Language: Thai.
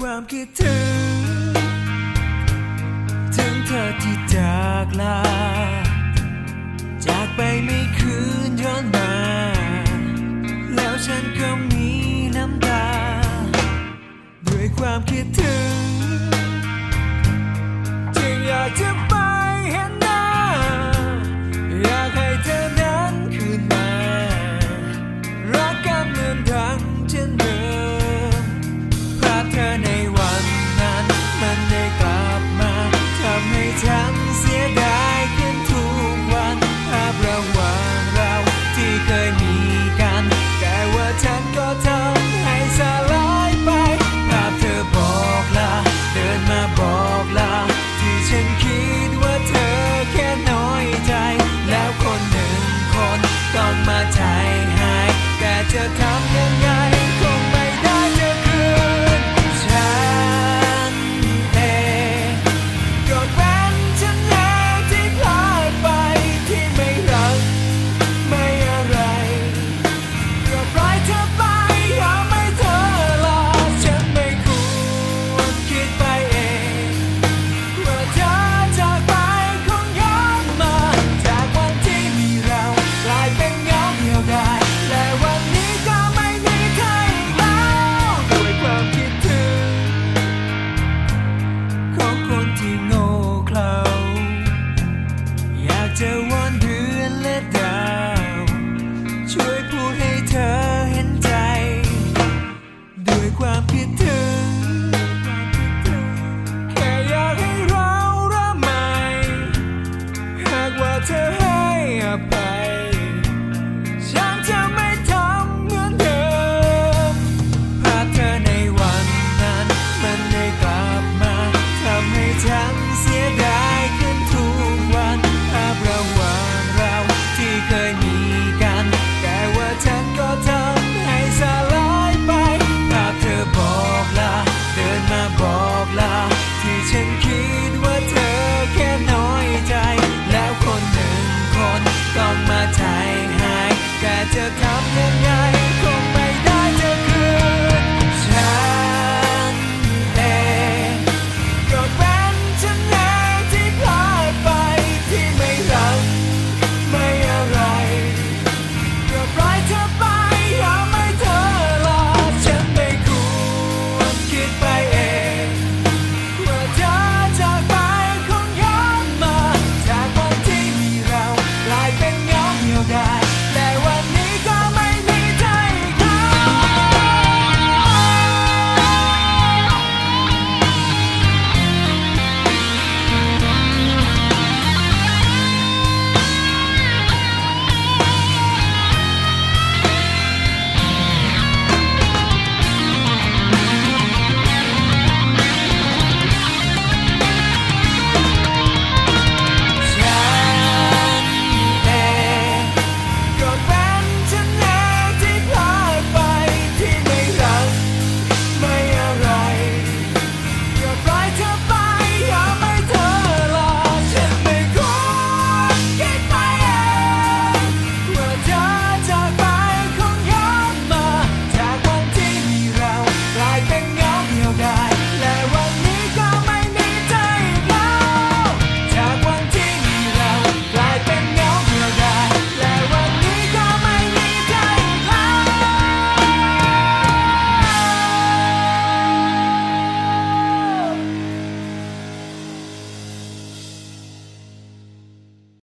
ความคิดถึง ถึงเธอที่จากลา จากไปไม่คืนย้อนมา แล้วฉันก็มีน้ำตา ด้วยความคิดถึง จึงอยากจะ คนที่โง่เขลาอยากจะ